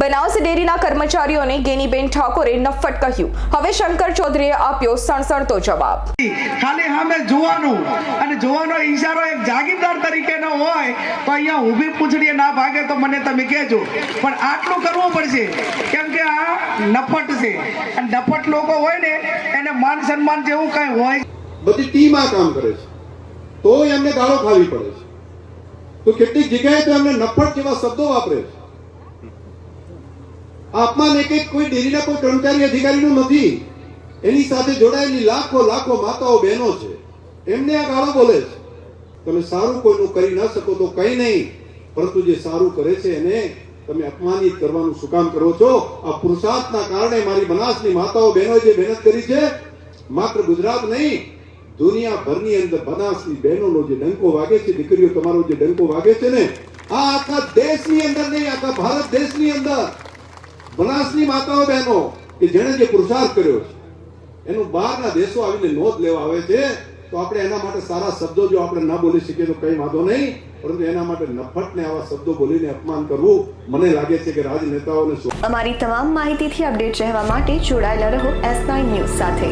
બનાસ ડેરીના કર્મચારીઓને ગેનીબેન ઠાકોરે નફટ કહ્યું. હવે શંકર ચૌધરીએ આપ્યો સણસણતો જવાબ. ખાલી સામે જોવાનું. અને જોવાનો ઈશારો એક જાગીરદાર તરીકેનો હોય તો અહીંયા ઊભી પૂંછડીએ ના ભાગે તો મને તમે કહેજો. પણ આટલું કરવું પડશે. કેમ કે આ નફટ છે. અને નફટ લોકો હોય ને એને માન સન્માન જેવું કાંઈ હોય બધી ટીમ આ કામ કરે છે. તો એમને ગાળો ખાવી પડે છે. તો કેટલીક જગ્યાએ તો એમને નફટ જેવા શબ્દો વાપરે છે. આ અપમાન એક એક કોઈ ડેરીના કોઈ કર્મચારી અધિકારીનું નથી. એની સાથે જોડાયેલી લાખો લાખો માતાઓ બહેનો છે. એમને આ ગાળો બોલે છે. તમે સારું કોઈનું કરી ન શકો તો કંઈ નહીં, પરંતુ જે સારું કરે છે એને તમે અપમાનિત કરવાનું શું કામ કરો છો. આ પુરુષાર્થના કારણે મારી બનાસની માતાઓ બહેનો જે મહેનત કરી છે, માત્ર ગુજરાત નહીં, દુનિયાભરની અંદર બનાસની બહેનોનો જે ડંકો વાગે છે, દીકરીઓ તમારો જે ડંકો વાગે છે ને, આ આખા દેશની અંદર નહીં, આખા ભારત દેશની અંદર. બનાસની માતાઓ બહેનો, કે જેણે જે પુરુષાર્થ કર્યો છે, એનું બહારના દેશો આવીને નોંધ લેવા આવે છે, તો આપણે એના માટે સારા શબ્દો જો આપણે ના બોલી શકીએ તો કઈ વાંધો નહીં, પરંતુ એના માટે નફટને આવા શબ્દો બોલીને અપમાન કરવું મને લાગે છે કે રાજનેતાઓને અમારી તમામ માહિતીથી અપડેટ રહેવા માટે જોડાયેલા રહો એસ નાઇન ન્યૂઝ સાથે.